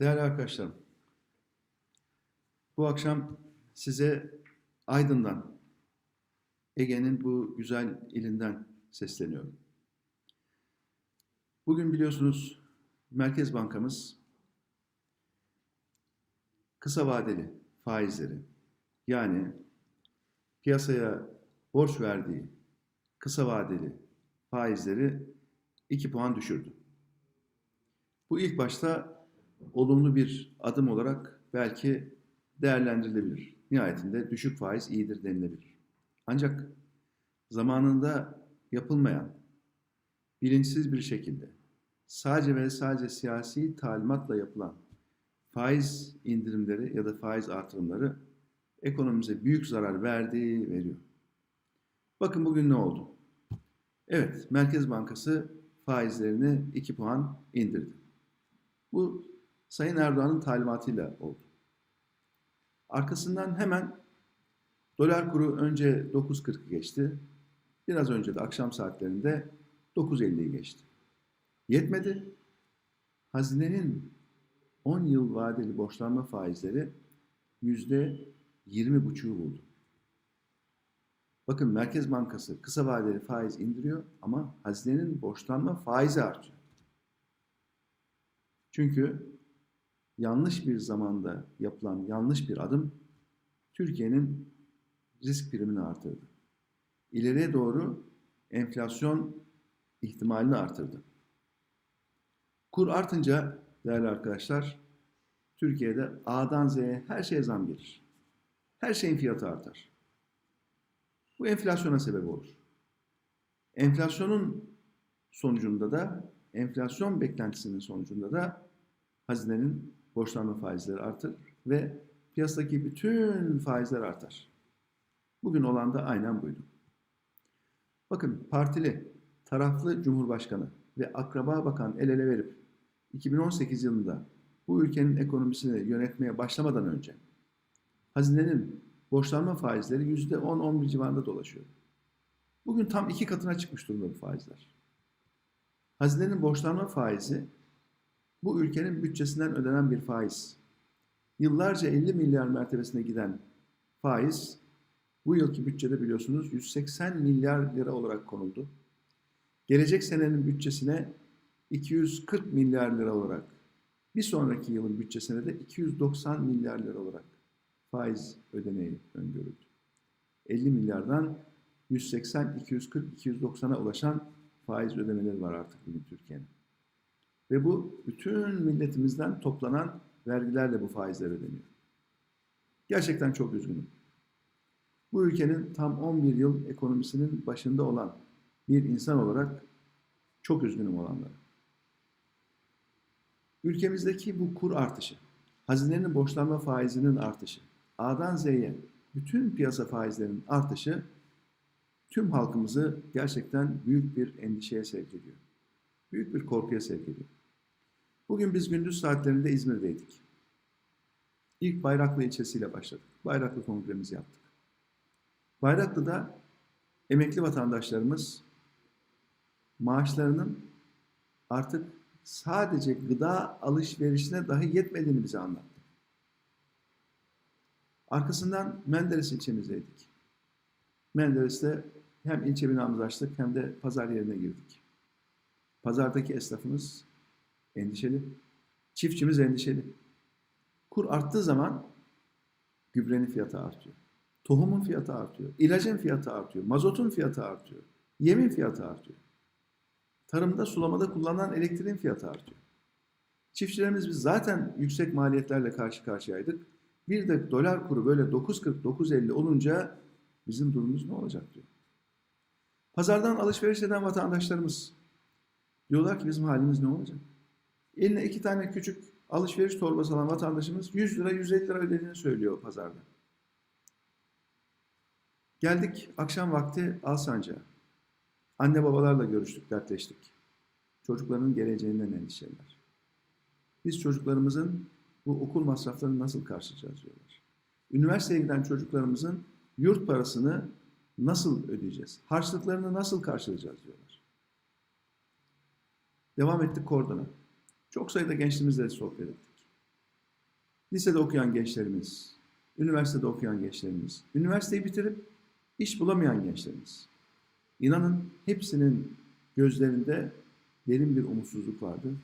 Değerli arkadaşlarım, bu akşam size Aydın'dan, Ege'nin bu güzel ilinden sesleniyorum. Bugün biliyorsunuz Merkez Bankamız kısa vadeli faizleri yani piyasaya borç verdiği kısa vadeli faizleri 2 puan düşürdü. Bu ilk başta olumlu bir adım olarak belki değerlendirilebilir. Nihayetinde düşük faiz iyidir denilebilir. Ancak zamanında yapılmayan, bilinçsiz bir şekilde sadece ve sadece siyasi talimatla yapılan faiz indirimleri ya da faiz artırımları ekonomimize büyük zarar verdiği veriyor. Bakın bugün ne oldu? Evet, Merkez Bankası faizlerini 2 puan indirdi. Bu Sayın Erdoğan'ın talimatıyla oldu. Arkasından hemen dolar kuru önce 9.40'ı geçti. Biraz önce de akşam saatlerinde 9.50'yi geçti. Yetmedi. Hazinenin 10 yıl vadeli borçlanma faizleri %20,5'u buldu. Bakın Merkez Bankası kısa vadeli faiz indiriyor ama hazinenin borçlanma faizi artıyor. Çünkü yanlış bir zamanda yapılan yanlış bir adım Türkiye'nin risk primini artırdı. İleriye doğru enflasyon ihtimalini artırdı. Kur artınca değerli arkadaşlar Türkiye'de A'dan Z'ye her şeye zam gelir. Her şeyin fiyatı artar. Bu enflasyona sebep olur. Enflasyonun sonucunda da enflasyon beklentisinin sonucunda da hazinenin borçlanma faizleri artar ve piyasadaki bütün faizler artar. Bugün olan da aynen buydu. Bakın partili, taraflı Cumhurbaşkanı ve akraba bakan el ele verip 2018 yılında bu ülkenin ekonomisini yönetmeye başlamadan önce hazinenin borçlanma faizleri %10-11 civarında dolaşıyor. Bugün tam iki katına çıkmış durumda bu faizler. Hazinenin borçlanma faizi bu ülkenin bütçesinden ödenen bir faiz. Yıllarca 50 milyar mertebesine giden faiz bu yılki bütçede biliyorsunuz 180 milyar lira olarak konuldu. Gelecek senenin bütçesine 240 milyar lira olarak, bir sonraki yılın bütçesine de 290 milyar lira olarak faiz ödeneği öngörüldü. 50 milyardan 180, 240, 290'a ulaşan faiz ödemeleri var artık bugün Türkiye'nin. Ve bu bütün milletimizden toplanan vergilerle bu faizler ödeniyor. Gerçekten çok üzgünüm. Bu ülkenin tam 11 yıl ekonomisinin başında olan bir insan olarak çok üzgünüm olanlara. Ülkemizdeki bu kur artışı, hazinenin borçlanma faizinin artışı, A'dan Z'ye bütün piyasa faizlerinin artışı tüm halkımızı gerçekten büyük bir endişeye sevk ediyor. Büyük bir korkuya sevk ediyor. Bugün biz gündüz saatlerinde İzmir'deydik. İlk Bayraklı ilçesiyle başladık. Bayraklı kongremizi yaptık. Bayraklı'da emekli vatandaşlarımız maaşlarının artık sadece gıda alışverişine dahi yetmediğini bize anlattı. Arkasından Menderes ilçemizdeydik. Menderes'te hem ilçe binamızı açtık hem de pazar yerine girdik. Pazardaki esnafımız endişeli, çiftçimiz endişeli. Kur arttığı zaman gübrenin fiyatı artıyor. Tohumun fiyatı artıyor, ilacın fiyatı artıyor, mazotun fiyatı artıyor, yemin fiyatı artıyor. Tarımda, sulamada kullanılan elektriğin fiyatı artıyor. Çiftçilerimiz biz zaten yüksek maliyetlerle karşı karşıyaydık. Bir de dolar kuru böyle 9.40-9.50 olunca bizim durumumuz ne olacak diyor. Pazardan alışveriş eden vatandaşlarımız diyorlar ki bizim halimiz ne olacak? Eline iki tane küçük alışveriş torbası alan vatandaşımız 100 lira 150 lira ödediğini söylüyor pazarda. Geldik akşam vakti Alsancak'a. Anne babalarla görüştük, dertleştik. Çocukların geleceğinden endişeler. Biz çocuklarımızın bu okul masraflarını nasıl karşılayacağız diyorlar. Üniversiteye giden çocuklarımızın yurt parasını nasıl ödeyeceğiz? Harçlıklarını nasıl karşılayacağız diyorlar. Devam ettik Kordon'a. Çok sayıda gençliğimizle sohbet ettik. lisede okuyan gençlerimiz, üniversitede okuyan gençlerimiz, üniversiteyi bitirip iş bulamayan gençlerimiz. İnanın hepsinin gözlerinde derin bir umutsuzluk vardı.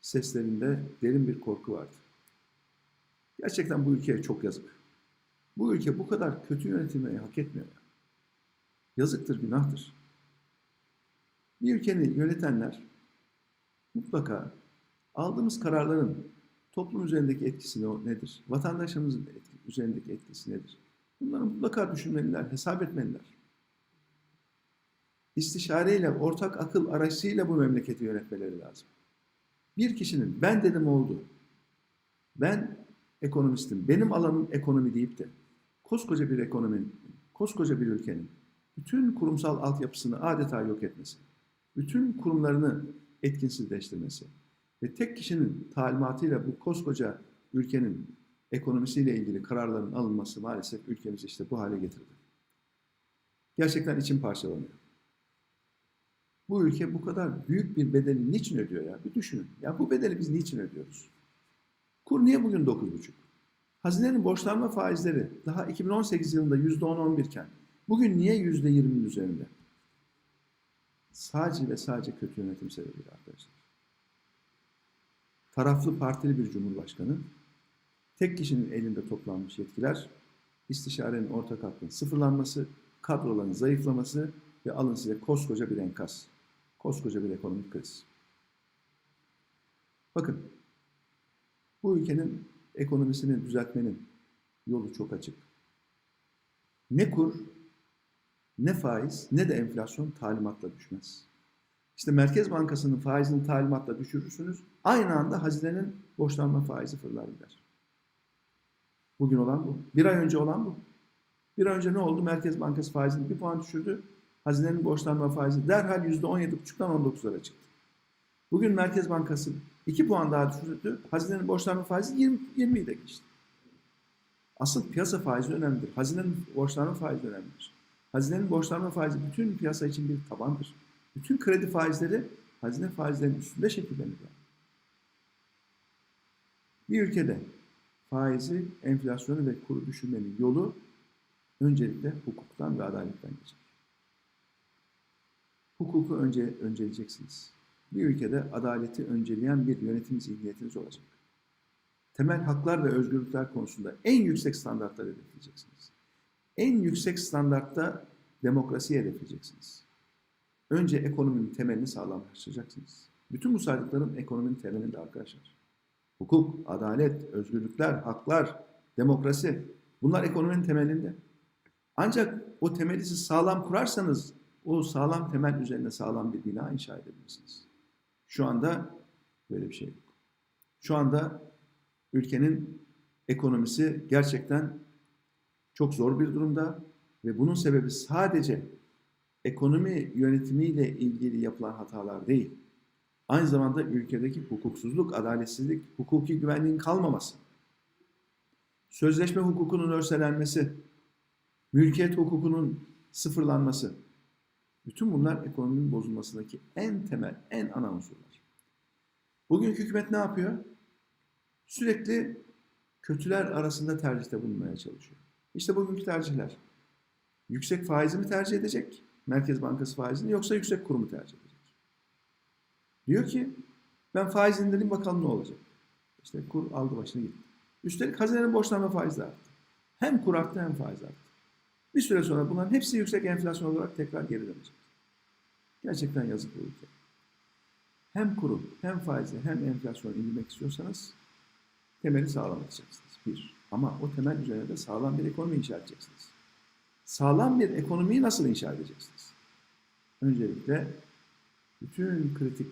Seslerinde derin bir korku vardı. Gerçekten bu ülkeye çok yazık. Bu ülke bu kadar kötü yönetilmeyi hak etmiyor. ya. Yazıktır, günahtır. Bir ülkeyi yönetenler mutlaka aldığımız kararların toplum üzerindeki etkisi ne- nedir? Vatandaşımızın üzerindeki etkisi nedir? Bunları mutlaka düşünmeliler, hesap etmeliler. İstişareyle, ortak akıl aracıyla bu memleketi yönetmeleri lazım. Bir kişinin ben dedim oldu, ben ekonomistim, benim alanım ekonomi deyip de koskoca bir ekonominin, koskoca bir ülkenin bütün kurumsal altyapısını adeta yok etmesi, bütün kurumlarını etkinsizleştirmesi ve tek kişinin talimatıyla bu koskoca ülkenin ekonomisiyle ilgili kararların alınması maalesef ülkemizi işte bu hale getirdi. Gerçekten içim parçalanıyor. Bu ülke bu kadar büyük bir bedeli niçin ödüyor ya? Bir düşünün. Ya bu bedeli biz niçin ödüyoruz? Kur niye bugün 9,5? Hazinenin borçlanma faizleri daha 2018 yılında %10-11 iken bugün niye %20'nin üzerinde? Sadece ve sadece kötü yönetim sebebiyle arkadaşlar. Taraflı partili bir cumhurbaşkanı, tek kişinin elinde toplanmış yetkiler, istişarenin ortak aklın sıfırlanması, kadroların zayıflaması ve alın size koskoca bir enkaz, koskoca bir ekonomik kriz. Bakın, bu ülkenin ekonomisini düzeltmenin yolu çok açık. Ne kur, ne faiz, ne de enflasyon talimatla düşmez. İşte Merkez Bankası'nın faizini talimatla düşürürsünüz, aynı anda hazinenin borçlanma faizi fırlar gider. Bugün olan bu. Bir ay önce olan bu. Bir ay önce ne oldu? Merkez Bankası faizini bir puan düşürdü. Hazinenin borçlanma faizi derhal %17,5'dan 19'lara çıktı. Bugün Merkez Bankası 2 puan daha düşürdü. Hazinenin borçlanma faizi 20, 20'yi de geçti. Asıl piyasa faizi önemlidir. Hazinenin borçlanma faizi önemlidir. Hazinenin borçlanma faizi bütün piyasa için bir tabandır. Bütün kredi faizleri hazine faizlerinin üstünde şekillenir. Bir ülkede faizi, enflasyonu ve kuru düşürmenin yolu öncelikle hukuktan ve adaletten geçer. Hukuku önce önceleyeceksiniz. Bir ülkede adaleti önceleyen bir yönetim zihniyetiniz olacak. Temel haklar ve özgürlükler konusunda en yüksek standartları hedefleyeceksiniz. En yüksek standartta demokrasiyi hedefleyeceksiniz. Önce ekonominin temelini sağlamlaştıracaksınız. Bütün bu saydıklarım ekonominin temelinde arkadaşlar. Hukuk, adalet, özgürlükler, haklar, demokrasi bunlar ekonominin temelinde. Ancak o temeli siz sağlam kurarsanız o sağlam temel üzerine sağlam bir bina inşa edebilirsiniz. Şu anda böyle bir şey yok. Şu anda ülkenin ekonomisi gerçekten çok zor bir durumda ve bunun sebebi sadece ekonomi yönetimiyle ilgili yapılan hatalar değil. Aynı zamanda ülkedeki hukuksuzluk, adaletsizlik, hukuki güvenliğin kalmaması, sözleşme hukukunun örselenmesi, mülkiyet hukukunun sıfırlanması, bütün bunlar ekonominin bozulmasındaki en temel, en ana unsurlar. Bugünkü hükümet ne yapıyor? Sürekli kötüler arasında tercihte bulunmaya çalışıyor. İşte bugünkü tercihler. Yüksek faizi mi tercih edecek? Merkez Bankası faizini yoksa yüksek kurumu tercih edecek? Diyor ki ben faiz indireyim bakalım ne olacak. İşte kur aldı başını gitti. Üstelik hazinenin borçlanma faizi arttı. Hem kur arttı hem faiz arttı. Bir süre sonra bunların hepsi yüksek enflasyon olarak tekrar geri dönecek. Gerçekten yazık bu ülke. Hem kuru, hem faizi, hem enflasyonu indirmek istiyorsanız temeli sağlam atacaksınız. Bir. Ama o temel üzerine de sağlam bir ekonomi inşa edeceksiniz. Sağlam bir ekonomiyi nasıl inşa edeceksiniz? Öncelikle bütün kritik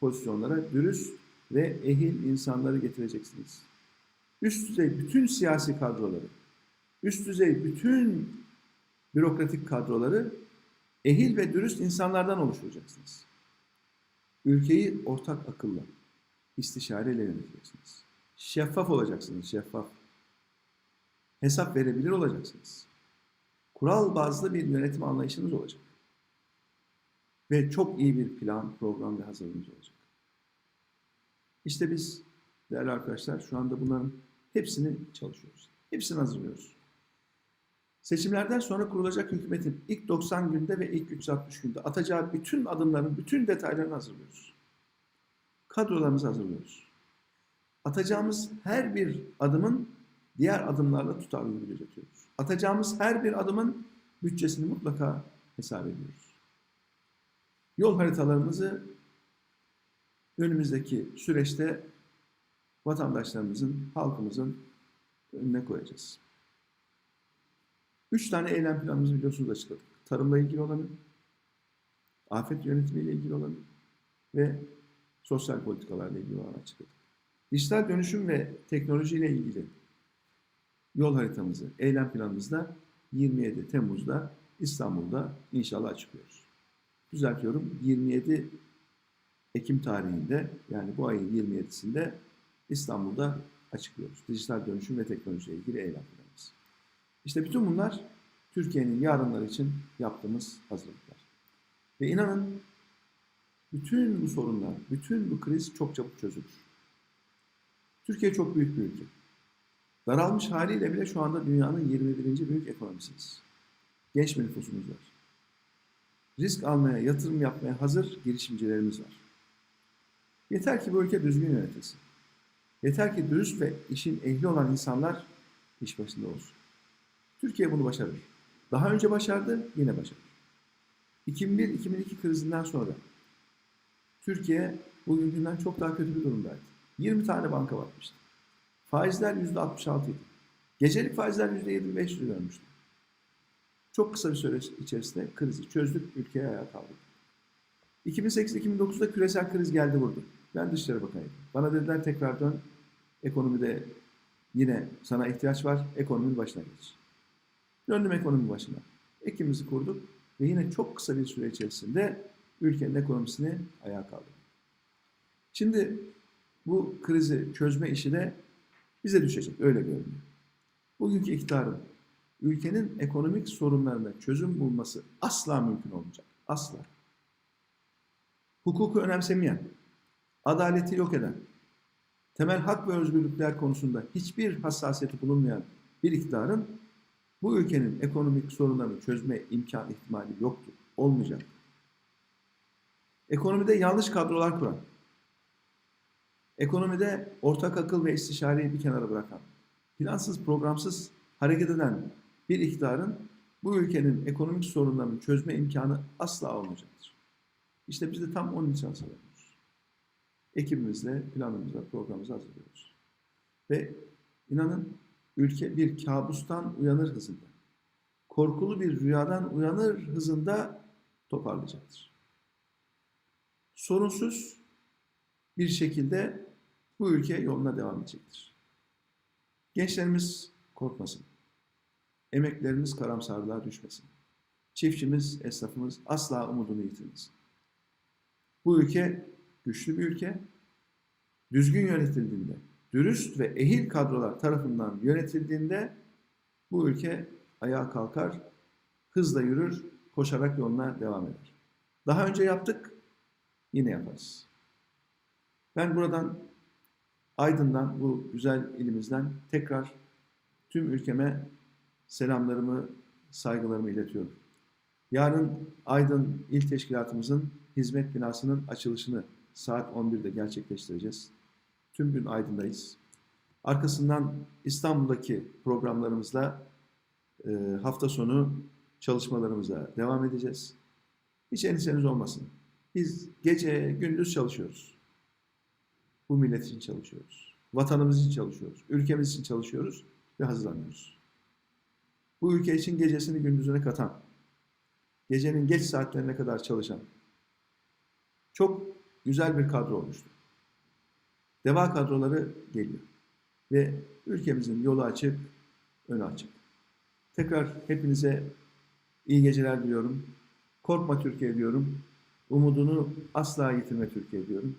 pozisyonlara dürüst ve ehil insanları getireceksiniz. Üst düzey bütün siyasi kadroları, üst düzey bütün bürokratik kadroları ehil ve dürüst insanlardan oluşturacaksınız. Ülkeyi ortak akılla, istişareyle yöneteceksiniz. Şeffaf olacaksınız, şeffaf. Hesap verebilir olacaksınız. Kural bazlı bir yönetim anlayışınız olacak. Ve çok iyi bir plan, program ve hazırlığınız olacak. İşte biz değerli arkadaşlar şu anda bunların Hepsini çalışıyoruz. Hepsini hazırlıyoruz. Seçimlerden sonra kurulacak hükümetin ilk 90 günde ve ilk 360 günde atacağı bütün adımların bütün detaylarını hazırlıyoruz. Kadrolarımızı hazırlıyoruz. Atacağımız her bir adımın diğer adımlarla tutarlılığını gözetiyoruz. Atacağımız her bir adımın bütçesini mutlaka hesap ediyoruz. Yol haritalarımızı önümüzdeki süreçte vatandaşlarımızın, halkımızın önüne koyacağız. Üç tane eylem planımızı biliyorsunuz açıkladık. Tarımla ilgili olanı, afet yönetimiyle ilgili olanı ve sosyal politikalarla ilgili olanı açıkladık. Dijital dönüşüm ve teknolojiyle ilgili yol haritamızı, eylem planımızda 27 Temmuz'da İstanbul'da inşallah açıklıyoruz. Düzeltiyorum 27 Ekim tarihinde yani bu ayın 27'sinde İstanbul'da açıklıyoruz. Dijital dönüşüm ve teknolojiyle ilgili eylem planımız. İşte bütün bunlar Türkiye'nin yarınları için yaptığımız hazırlıklar. Ve inanın bütün bu sorunlar, bütün bu kriz çok çabuk çözülür. Türkiye çok büyük bir ülke. Daralmış haliyle bile şu anda dünyanın 21. büyük ekonomisiyiz. Genç bir nüfusumuz var. Risk almaya, yatırım yapmaya hazır girişimcilerimiz var. Yeter ki bu ülke düzgün yönetilsin. Yeter ki dürüst ve işin ehli olan insanlar iş başında olsun. Türkiye bunu başarır. Daha önce başardı, yine başarır. 2001-2002 krizinden sonra Türkiye bugünkünden çok daha kötü bir durumdaydı. 20 tane banka batmıştı. Faizler %66 idi. Gecelik faizler %25 dönmüştü. Çok kısa bir süre içerisinde krizi çözdük, ülkeye ayağa kaldırdık. 2008-2009'da küresel kriz geldi vurdu. Ben Dışişleri Bakanıydım. Bana dediler tekrar dön, ekonomide yine sana ihtiyaç var, ekonominin başına geç. Döndüm ekonomi başına. Ekimizi kurduk ve yine çok kısa bir süre içerisinde ülkenin ekonomisini ayağa kaldırdık. Şimdi bu krizi çözme işi de bize düşecek, öyle görünüyor. Bugünkü iktidarın ülkenin ekonomik sorunlarına çözüm bulması asla mümkün olmayacak. Asla. Hukuku önemsemeyen, adaleti yok eden, temel hak ve özgürlükler konusunda hiçbir hassasiyeti bulunmayan bir iktidarın bu ülkenin ekonomik sorunlarını çözme imkan ihtimali yoktur, olmayacak. Ekonomide yanlış kadrolar kuran, ekonomide ortak akıl ve istişareyi bir kenara bırakan, plansız programsız hareket eden bir iktidarın bu ülkenin ekonomik sorunlarını çözme imkanı asla olmayacaktır. İşte biz de tam onun için hazırlanıyoruz. Ekibimizle, planımızla, programımızı hazırlıyoruz. Ve inanın ülke bir kabustan uyanır hızında, korkulu bir rüyadan uyanır hızında toparlayacaktır. Sorunsuz bir şekilde bu ülke yoluna devam edecektir. Gençlerimiz korkmasın. Emeklerimiz karamsarlığa düşmesin. Çiftçimiz, esnafımız asla umudunu yitirmesin. Bu ülke güçlü bir ülke. Düzgün yönetildiğinde, dürüst ve ehil kadrolar tarafından yönetildiğinde bu ülke ayağa kalkar, hızla yürür, koşarak yoluna devam eder. Daha önce yaptık, yine yaparız. Ben buradan Aydın'dan, bu güzel ilimizden tekrar tüm ülkeme selamlarımı, saygılarımı iletiyorum. Yarın Aydın İl Teşkilatımızın hizmet binasının açılışını saat 11'de gerçekleştireceğiz. Tüm gün Aydın'dayız. Arkasından İstanbul'daki programlarımızla e, hafta sonu çalışmalarımıza devam edeceğiz. Hiç endişeniz olmasın. Biz gece gündüz çalışıyoruz. Bu millet için çalışıyoruz. Vatanımız için çalışıyoruz. Ülkemiz için çalışıyoruz ve hazırlanıyoruz. Bu ülke için gecesini gündüzüne katan, gecenin geç saatlerine kadar çalışan çok güzel bir kadro olmuştu. Deva kadroları geliyor ve ülkemizin yolu açık, önü açık. Tekrar hepinize iyi geceler diliyorum. Korkma Türkiye diyorum. Umudunu asla yitirme Türkiye diyorum.